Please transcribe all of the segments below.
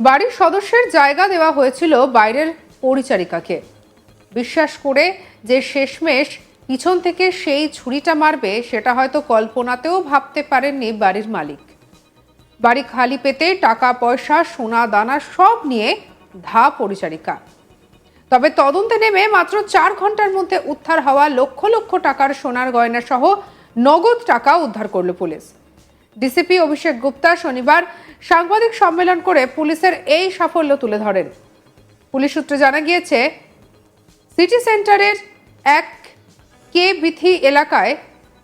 বাড়ির সদস্যের জায়গা দেওয়া হয়েছিল বাইরের পরিচারিকাকে। বিশ্বাস করে যে শেষমেশ পিছন থেকে সেই ছুরিটা মারবে, সেটা হয়তো কল্পনাতেও ভাবতে পারেননি বাড়ির মালিক। বাড়ি খালি পেতে টাকা, পয়সা, সোনা, দানা সব নিয়ে ধা পরিচারিকা। তবে তদন্তে নেমে মাত্র চার ঘণ্টার মধ্যে উদ্ধার হওয়া লক্ষ লক্ষ টাকার সোনার গয়না সহ নগদ টাকা উদ্ধার করল পুলিশ। ডিসিপি অভিষেক গুপ্তা শনিবার সাংবাদিক সম্মেলন করে পুলিশের এই সাফল্য তুলে ধরেন। পুলিশ সূত্রে জানা গিয়েছে, সিটি সেন্টারের এক কে বিথি এলাকায়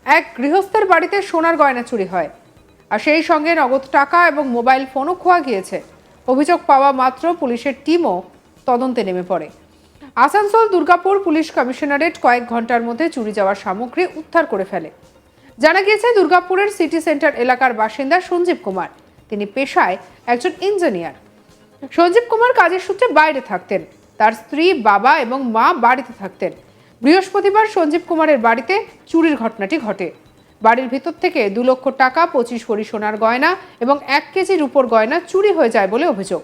এক গৃহস্থের বাড়িতে সোনার গয়না চুরি হয় আর সেই সঙ্গে নগদ টাকা এবং মোবাইল ফোনও খোয়া গিয়েছে। অভিযোগ পাওয়া মাত্র পুলিশের টিমও তদন্তে নেমে পড়ে। আসানসোল দুর্গাপুর পুলিশ কমিশনারেট কয়েক ঘণ্টার মধ্যে চুরি যাওয়ার সামগ্রী উদ্ধার করে ফেলে। জানা গিয়েছে, দুর্গাপুরের সিটি সেন্টার এলাকার বাসিন্দা সঞ্জীব কুমার। তিনি পেশায় একজন ইঞ্জিনিয়ার। সঞ্জীব কুমার কাজের সূত্রে বাইরে থাকতেন। তার স্ত্রী, বাবা এবং মা বাড়িতে থাকতেন। বৃহস্পতিবার সঞ্জীব কুমারের বাড়িতে চুরির ঘটনাটি ঘটে। বাড়ির ভিতর থেকে দু লক্ষ টাকা, পঁচিশ ভরি সোনার গয়না এবং এক কেজি রূপোর গয়না চুরি হয়ে যায় বলে অভিযোগ।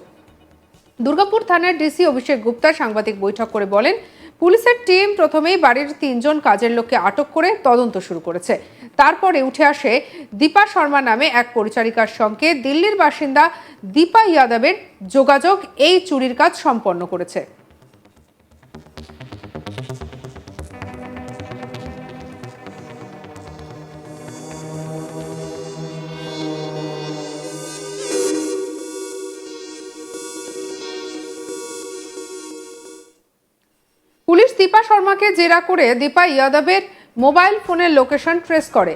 দুর্গাপুর থানার ডিসি অভিষেক গুপ্তা সাংবাদিক বৈঠক করে বলেন পুলিশের টিম প্রথমেই বাড়ির তিনজন কাজের লোককে আটক করে তদন্ত শুরু করেছে। তারপরে উঠে আসে দীপা শর্মা নামে এক পরিচারিকার সঙ্গে। দিল্লির বাসিন্দা দীপা ইয়াদবের যোগাযোগ এই চুরির কাজ সম্পন্ন করেছে। দীপা শর্মাকে জেরা করে দীপা ইয়াদবের মোবাইল ফোনের লোকেশন ট্রেস করে।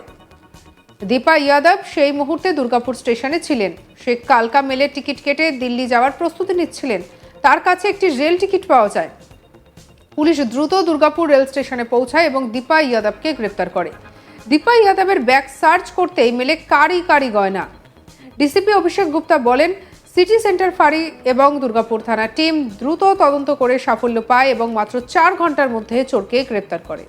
দীপা ইয়াদব সেই মুহূর্তে দুর্গাপুর স্টেশনে ছিলেন। সে কালকা মেলে টিকিট কেটে দিল্লি যাওয়ার প্রস্তুতি নিচ্ছিলেন। তার কাছে একটি রেল টিকিট পাওয়া যায়। পুলিশ দ্রুত দুর্গাপুর রেল স্টেশনে পৌঁছায় এবং দীপা ইয়াদবকে গ্রেপ্তার করে। দীপা ইয়াদবের ব্যাগ সার্চ করতেই মেলে কারি কারি গয়না। ডিসিপি অভিষেক গুপ্তা বলেন সিটি সেন্টার ফাঁড়ি এবং দুর্গাপুর থানা টিম দ্রুত তদন্ত করে সাফল্য পায় এবং মাত্র চার ঘণ্টার মধ্যে চোরকে গ্রেপ্তার করে।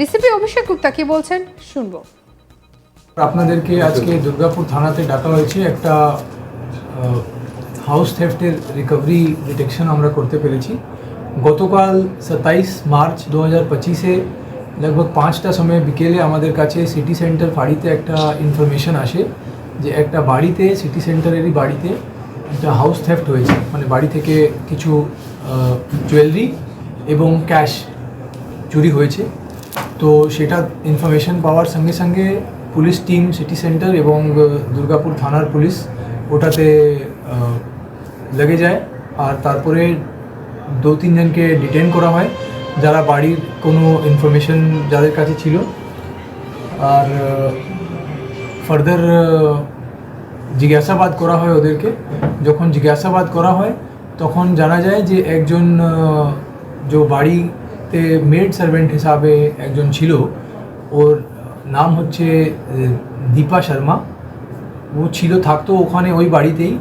ডিসিপি অভিষেক গুপ্তা, কি বলছেন? শুনব। আপনাদেরকে আজকে দুর্গাপুর থানাতে ডাকা হয়েছে একটা হাউস থেফটের রিকভারি ডিটেকশন আমরা করতে পেরেছি। গতকাল সাতাইশ মার্চ দু হাজার পঁচিশে লগভগ পাঁচটা সময় বিকেলে আমাদের কাছে সিটি সেন্টার ফাঁড়িতে একটা ইনফরমেশন আসে যে একটা বাড়িতে সিটি সেন্টারেরই বাড়িতে একটা হাউস থেফট হয়েছে। মানে বাড়ি থেকে কিছু জুয়েলারি এবং ক্যাশ চুরি হয়েছে। তো সেটা ইনফরমেশন পাওয়ার সঙ্গে সঙ্গে পুলিশ টিম সিটি সেন্টার এবং দুর্গাপুর থানার পুলিশ ওটাতে লেগে যায়। আর তারপরে দু তিনজনকে ডিটেন করা হয়, যারা বাড়ির কোনো ইনফরমেশন যাদের কাছে ছিল। আর ফার্দার জিজ্ঞাসাবাদ করা হয় ওদেরকে। যখন জিজ্ঞাসাবাদ করা হয়, তখন জানা যায় যে একজন যে যে বাড়িতে মেড সার্ভেন্ট হিসাবে একজন ছিল। ওর নাম হচ্ছে দীপা শর্মা। ও ছিল, থাকতো ওখানে ওই বাড়িতেই।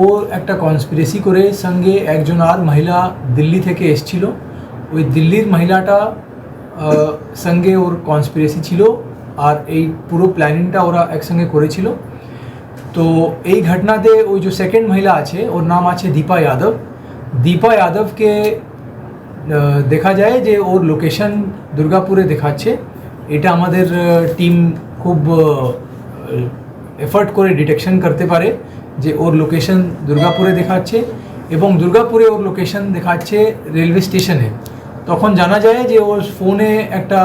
ও একটা কনস্পিরেসি করে সঙ্গে একজন আর মহিলা দিল্লি থেকে এসছিল। ওই দিল্লির মহিলাটা সঙ্গে ওর কনস্পিরেসি ছিল আর এই পুরো প্ল্যানিংটা ওরা একসঙ্গে করেছিল। তো এই ঘটনাতে ওই যে সেকেন্ড মহিলা আছে, ওর নাম আছে দীপা যাদব। দীপা যাদবকে দেখা যায় যে ওর লোকেশন দুর্গাপুরে দেখাচ্ছে। এটা আমাদের টিম খুব এফর্ট করে ডিটেকশন করতে পারে যে ওর লোকেশন দুর্গাপুরে দেখাচ্ছে এবং দুর্গাপুরে ওর লোকেশন দেখাচ্ছে রেলওয়ে স্টেশনে তখন জানা যায় যে ওর ফোনে একটা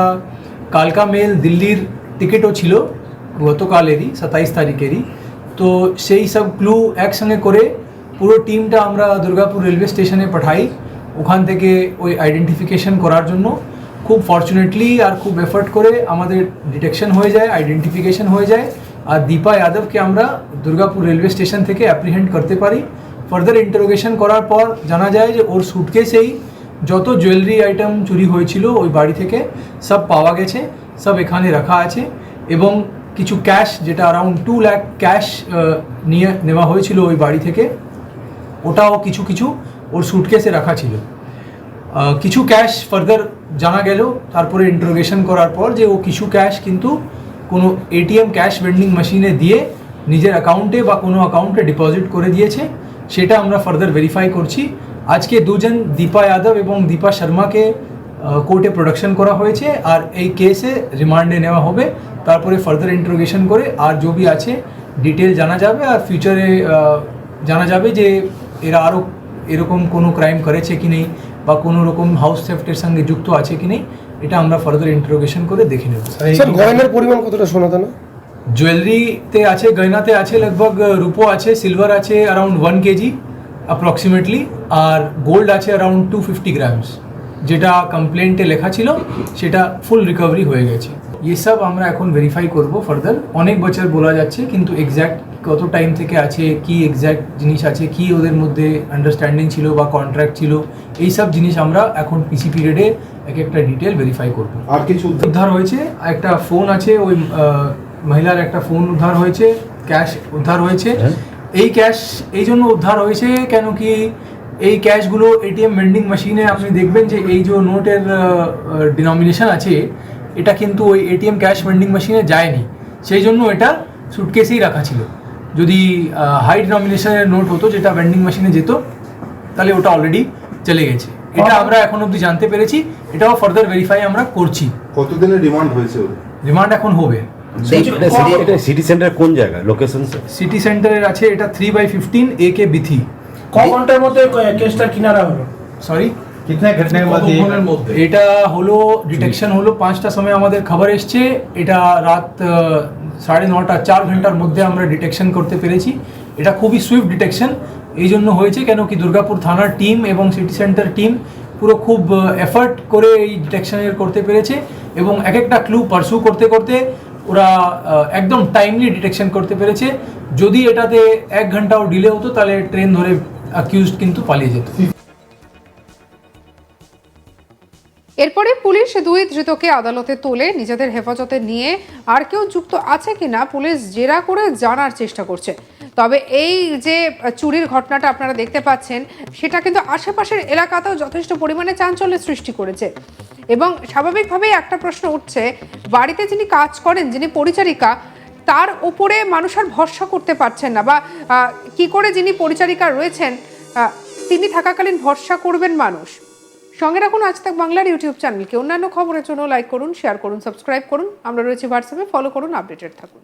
কালকা মেল দিল্লির টিকিটও ছিল গতকালেরই, সাতাইশ তারিখেরই। তো সেই সব ক্লু একসঙ্গে করে পুরো টিমটা আমরা দুর্গাপুর রেলওয়ে স্টেশনে পাঠাই। ওখান থেকে ওই আইডেন্টিফিকেশন করার জন্য খুব ফর্চুনেটলি আর খুব এফর্ট করে আমাদের ডিটেকশন হয়ে যায় আইডেন্টিফিকেশন হয়ে যায়। আর দীপা যাদবকে আমরা দুর্গাপুর রেলওয়ে স্টেশন থেকে অ্যাপ্রিহেন্ড করতে পারি। ফার্দার ইন্টারোগেশন করার পর জানা যায় যে ওর সুটকেসেই যত জুয়েলারি আইটেম চুরি হয়েছিল ওই বাড়ি থেকে সব পাওয়া গেছে, সব এখানে রাখা আছে এবং কিছু ক্যাশ যেটা অ্যারাউন্ড টু ল্যাক ক্যাশ নিয়ে নেওয়া হয়েছিল ওই বাড়ি থেকে। ওটাও কিছু কিছু ওর সুটকেসে রাখা ছিল। কিছু ক্যাশ ফার্দার জানা গেল, তারপরে ইন্টারোগেশন করার পর যে ও কিছু ক্যাশ কিন্তু কোনো এটিএম ক্যাশ ভেন্ডিং মেশিনে দিয়ে নিজের অ্যাকাউন্টে বা কোনো অ্যাকাউন্টে ডিপোজিট করে দিয়েছে। সেটা আমরা ফার্দার ভেরিফাই করছি। আজকে দুজন দীপা যাদব এবং দীপা শর্মাকে কোর্টে প্রোডাকশন করা হয়েছে আর এই কেসে রিমান্ডে নেওয়া হবে। তারপরে ফার্দার ইন্টারোগেশন করে আর भी আছে ডিটেল জানা যাবে আর ফিউচারে জানা যাবে যে এরা আরও এরকম কোনো ক্রাইম করেছে কি নেই বা কোনো রকম হাউস থেফটের সঙ্গে যুক্ত আছে কি নেই এটা আমরা ফার্দার ইন্টারোগেশন করে দেখে নেব। স্যার গয়নার পরিমাণ কতটা সোনা দানা জুয়েলারিতে আছে গয়নাতে আছে লগভগ রূপো আছে সিলভার আছে অ্যারাউন্ড ওয়ান কেজি অ্যাপ্রক্সিমেটলি আর গোল্ড আছে অ্যারাউন্ড টু ফিফটি গ্রামস যেটা কমপ্লেন্টে লেখা ছিল সেটা ফুল রিকভারি হয়ে গেছে। এসব আমরা এখন ভেরিফাই করব ফার্দার অনেক বছর বলা যাচ্ছে কিন্তু এক্স্যাক্ট কত টাইম থেকে আছে কি এক্স্যাক্ট জিনিস আছে কি ওদের মধ্যে আন্ডারস্ট্যান্ডিং ছিল বা কন্ট্রাক্ট ছিল এই সব জিনিস আমরা এখন পিসি পিরিয়ডে এক একটা ডিটেল ভেরিফাই করব। আর কিছু উদ্ধার উদ্ধার হয়েছে একটা ফোন আছে ওই মহিলার একটা ফোন উদ্ধার হয়েছে ক্যাশ উদ্ধার হয়েছে। এই ক্যাশ এই জন্য উদ্ধার হয়েছে কেন কি এই ক্যাশগুলো এটিএম ভেন্ডিং মেশিনে আপনি দেখবেন যে এই যে নোটের ডিনমিনেশন আছে এটা কিন্তু ওই এটিএম ক্যাশ ভেন্ডিং মেশিনে যায়নি। সেই জন্য এটা সুটকেসেই রাখা ছিল। যদি হাই ডিনমিনেশনের নোট হতো যেটা ভেন্ডিং মেশিনে যেত তাহলে ওটা অলরেডি চলে গেছে। এটা আমরা এখন অবধি জানতে পেরেছি। এটাও ফার্দার ভেরিফাই আমরা করছি। কতদিনের রিমান্ড হয়েছে? রিমান্ড এখন হবে। এটা সিটি- সেন্টার কোন জায়গা? লোকেশন সিটি সেন্টারের আছে এটা three by fifteen A K Bithi ক ঘণ্টার মধ্যে ক- কেসটা কিনারা হলো? সরি কিতনা ঘটনার মধ্যে এটা হলো ডিটেকশন হলো পাঁচটা সময় আমাদের খবর এসছে। এটা রাত সাড়ে নটা চার ঘণ্টার মধ্যে আমরা ডিটেকশন করতে পেরেছি। এটা খুবই সুইফট ডিটেকশন এই জন্য হয়েছে কেন কি দুর্গাপুর থানার টিম এবং সিটি সেন্টার টিম পুরো খুব এফার্ট করে এই ডিটেকশনের করতে পেরেছে এবং এক একটা ক্লু পারসু করতে করতে ওরা একদম টাইমলি ডিটেকশন করতে পেরেছে। যদি এটাতে এক ঘন্টাও ডিলে হতো তাহলে ট্রেন ধরে অ্যাকিউজড কিন্তু পালিয়ে যেত। এরপরে পুলিশ দুই ধৃতকে আদালতে তোলে। নিজেদের হেফাজতে নিয়ে আর কেউ যুক্ত আছে কিনা পুলিশ জেরা করে জানার চেষ্টা করছে। তবে এই যে চুরির ঘটনাটা আপনারা দেখতে পাচ্ছেন, সেটা কিন্তু আশেপাশের এলাকাতেও যথেষ্ট পরিমাণে চাঞ্চল্যের সৃষ্টি করেছে। এবং স্বাভাবিকভাবেই একটা প্রশ্ন উঠছে, বাড়িতে যিনি কাজ করেন, যিনি পরিচারিকা, তার উপরে মানুষ আর ভরসা করতে পারছেন না বা কি করে যিনি পরিচারিকা রয়েছেন তিনি থাকাকালীন ভরসা করবেন মানুষ? সঙ্গে রাখুন আজ তাক বাংলার ইউটিউব চ্যানেলকে। অন্যান্য খবরের জন্য লাইক করুন শেয়ার করুন সাবস্ক্রাইব করুন। আমরা রয়েছে হোয়াটসঅ্যাপে ফলো করুন আপডেটেড থাকুন।